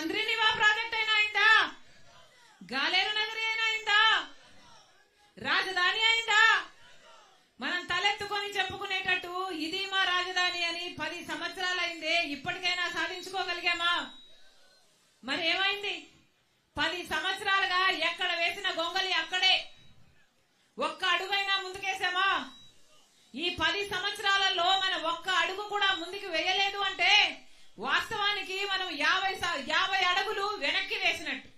Handri-Neeva project అయినా అయిందా? గాలేరు నగరి అయినా అయిందా? రాజధాని అయిందా? మనం తలెత్తుకొని చెప్పుకునేటట్టు ఇది మా రాజధాని అని పది సంవత్సరాలైందే ఇప్పటికైనా సాధించుకోగలిగామా? మరి ఏమైంది? పది సంవత్సరాలుగా ఎక్కడ వేసిన గొంగలి అక్కడే? ఒక్క అడుగైనా ముందుకేసామా ఈ పది సంవత్సరాలలో మనం ఒక్క అడుగు కూడా ముందుకు వేయలేదు అంటే వాస్తవానికి మనం యాభై స- యాభై అడుగులు వెనక్కి వేసినట్టు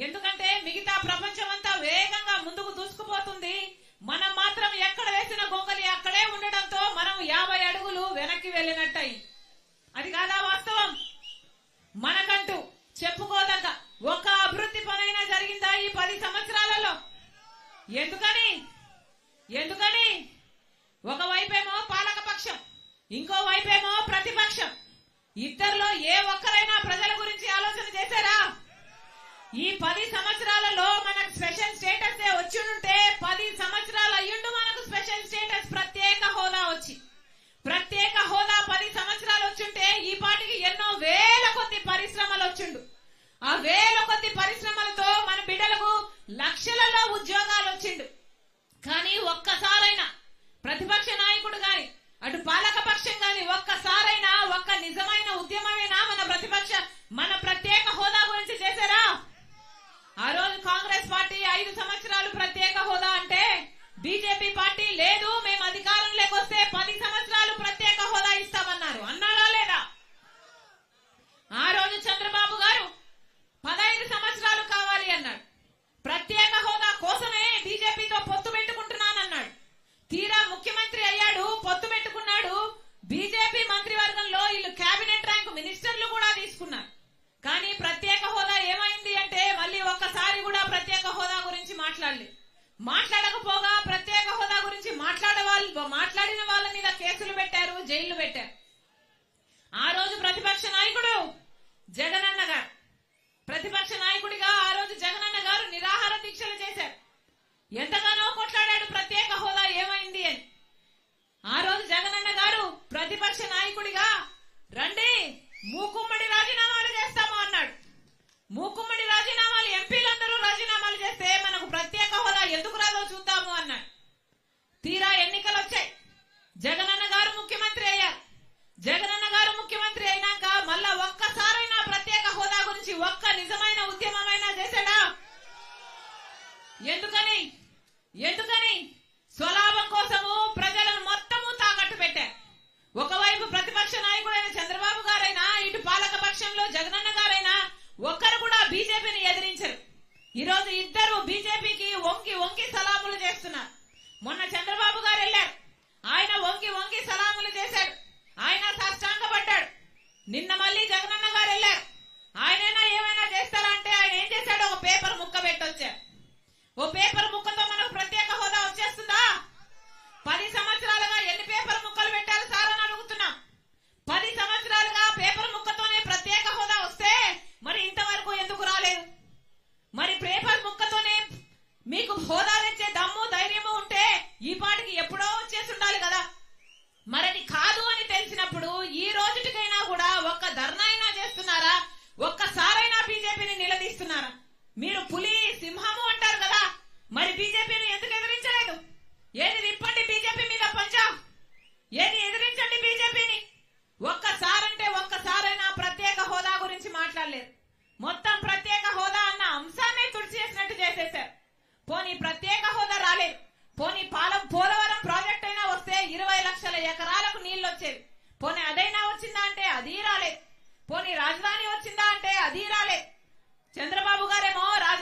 ఎందుకంటే మిగతా ప్రపంచం అంతా వేగంగా ముందుకు దూసుకుపోతుంది. మనం మాత్రం ఎక్కడ వేసిన గొంగలి అక్కడే ఉండడంతో మనం యాభై అడుగులు వెనక్కి వెళ్ళినట్టయి. అది కాదా వాస్తవం? మనకంటూ చెప్పుకోదగ్గ ఒక అభివృద్ధి పనైనా జరిగిందా ఈ పది సంవత్సరాలలో? ఎందుకని? ఎందుకని? ఒకవైపేమో పాలక పక్షం ఇంకో వైపేమో ప్రతిపక్షం. ఇద్దరు ఏ ఒక్కరైనా ప్రజల గురించి ఆలోచన చేశారా ఈ పది సంవత్సరాలలో మనకు స్పెషల్ స్టేటస్ వచ్చి ఉంటే పది సంవత్సరాలు అయ్యుండు మనకు స్పెషల్ స్టేటస్. ప్రత్యేక హోదా వచ్చి ప్రత్యేక హోదా పది సంవత్సరాలు వచ్చుంటే ఈ పాటికి ఎన్నో వేల కొద్ది పరిశ్రమలు వచ్చిండు. ఆ వేల కొద్ది పరిశ్రమలతో మన బిడ్డలకు లక్షలలో ఉద్యోగాలు వచ్చిండు. కానీ ఒక్కసారైనా ప్రతిపక్ష నాయకుడు గాని అటు పాలక పక్షం గాని ఒక్క నిజమైన ఉద్యమమేనా మన ప్రతిపక్ష మన ప్రత్యేక హోదా గురించి చేశారా ఆ రోజు కాంగ్రెస్ పార్టీ ఐదు సంవత్సరాలు ప్రత్యేక హోదా అంటే బీజేపీ పార్టీ లేదు మేము అధికారంలోకి వస్తే పది సంవత్సరాలు ప్రత్యేక హోదా ఇస్తామన్నారు అన్నాడా లేదా ఆ రోజు చంద్రబాబు గారు పదహైదు సంవత్సరాలు కావాలి అన్నాడు ప్రత్యేక హోదా కోసమే బీజేపీతో పొత్తు పెట్టుకుంటున్నానన్నాడు తీరా ముఖ్యమంత్రి అయ్యాడు పొత్తు పెట్టుకున్నాడు బీజేపీ మంత్రివర్గంలో వీళ్ళు కేబినెట్ ర్యాంక్ మినిస్టర్లు కూడా తీసుకున్నారు కానీ ప్రత్యేక హోదా ఏమైంది అంటే మళ్ళీ ఒక్కసారి కూడా ప్రత్యేక హోదా మాట్లాడాలి. మాట్లాడకపోగా ప్రత్యేక హోదా గురించి మాట్లాడే వాళ్ళు మాట్లాడిన వాళ్ళ మీద కేసులు పెట్టారు జైళ్ళు పెట్టారు. ఆ రోజు ప్రతిపక్ష నాయకుడు జగనన్న గారు ప్రతిపక్ష నాయకుడిగా ఆ రోజు జగనన్న గారు నిరాహార దీక్షలు చేశారు ఎంతగానో కొట్లాడాడు ప్రత్యేక హోదా ఏమైంది అని ఆ రోజు జగనన్న గారు ప్రతిపక్ష నాయకుడిగా రండి మూకుమ్మడి రాజీనామాలు చేస్తాము అన్నాడు మూకుమ్మడి రాజీనామాలు ఎంపీలందరూ రాజీనామాలు చేస్తే మనకు ప్రత్యేక హోదా ఎందుకు రాదో చూద్దాము అన్నాడు తీరా ఎన్నికలు వచ్చాయి జగనన్న గారు ముఖ్యమంత్రి అయ్యారు జగనన్న గారు ముఖ్యమంత్రి అయినాక మళ్ళా ఒక్కసారైనా ప్రత్యేక హోదా గురించి ఒక్క నిజమైన ఉద్యమమైనా చేశాడా ఎందుకని ఎందుకని? స్వలాభం కోసము ప్రజలను మొత్తము తాకట్టు పెట్టారు. ఒకవైపు ప్రతిపక్ష నాయకుడైన చంద్రబాబు గారైనా ఇటు పాలక పక్షంలో జగనన్న గారైనా ఒక్కరు కూడా బీజేపీని ఎదిరించరు. ఈరోజు ఇద్దరు బీజేపీకి వంకి వంకి సలాములు చేస్తున్నారు. మొన్న చంద్రబాబు గారు వెళ్ళారు. ఆయన వంకి వంకి సలాములు చేశారు ఆయన సాష్టాంగపడ్డాడు నిన్న మళ్ళీ జగనన్న గారు వెళ్ళారు ఆయనైనా ఏమైనా చేస్తారా అంటే ఆయన ఏం చేశాడు ఒక పేపర్ ముక్క పెట్టొచ్చారు ఓ పేపర్ ముక్కతో మనకు ప్రత్యేక హోదా వచ్చేస్తుందా పది సంవత్సరాలుగా ఎన్ని పేపర్ ముక్కలు పెట్టారు సార్ అని అడుగుతున్నాం పది సంవత్సరాలుగా పేపర్ ముక్కతోనే ప్రత్యేక హోదా వస్తే మరి ఇంతవరకు ఎందుకు రాలేదు మరి పేపర్ ముక్కతోనే మీకు హోదా తెచ్చే దమ్ము ధైర్యము ఉంటే ఈ పాటికి ఎప్పుడో వచ్చేసి ఉండాలి కదా మరది కాదు అని తెలిసినప్పుడు ఈ రోజుటికైనా కూడా ఒక్క ధర్నా అయినా చేస్తున్నారా ఒక్కసారైనా బీజేపీని నిలదీస్తున్నారా మీరు పులి సింహము అంటారు కదా మరి బీజేపీని ఎందుకు ఎదిరించలేదు? ఏది విప్పండి బీజేపీ మీద పంచా? ఏది ఎదిరించండి బీజేపీని? ఒక్కసారంటే ఒక్కసారైనా ప్రత్యేక హోదా గురించి మాట్లాడలేదు. మొత్తం ప్రత్యేక హోదా అన్న అంశాన్ని తుడిచేసినట్టు చేసేశారు. పోనీ ప్రత్యేక హోదా రాలేదు. పోనీ పాలం పోలవరం ప్రాజెక్ట్ అయినా వస్తే ఇరవై లక్షల ఎకరాలకు నీళ్ళు వచ్చేవి పోనీ అదైనా వచ్చిందా అంటే అది రాలేదు. పోనీ రాజధాని వచ్చిందా అంటే అది రాలేదు. చంద్రబాబు గారేమో రాజ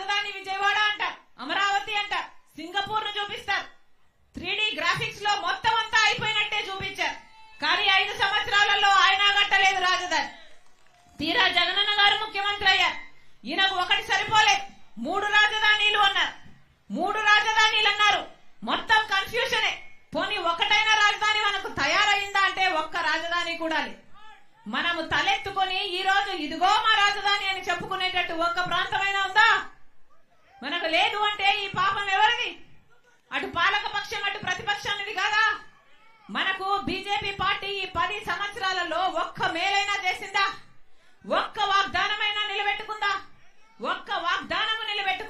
తీరా జగనన్న గారు ముఖ్యమంత్రి అయ్యారు. ఈయనకు ఒకటి సరిపోలేదు మూడు రాజధానీలు అన్నారు. మూడు రాజధానీలు అన్నారు. మొత్తం కన్ఫ్యూషనే పోనీ ఒకటైన రాజధాని మనకు తయారైందా అంటే ఒక్క రాజధాని కూడా లేదు. మనము తలెత్తుకొని ఈ రోజు ఇదిగో మా రాజధాని అని చెప్పుకునేటట్టు ఒక్క ప్రాంతమైనా ఉందా? మనకు లేదు అంటే ఈ పాపం ఎవరిది? అటు పాలక పక్షం అటు ప్రతిపక్షానిది కాదా? మనకు బీజేపీ పార్టీ ఈ పది సంవత్సరాలలో ఒక్క మేలైనా చేసిందా ఒక్క వాగ్దానమైనా నిలబెట్టుకుందా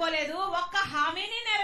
చేసుకోలేదు. ఒక్క హామీని నెరవేర్చలేదు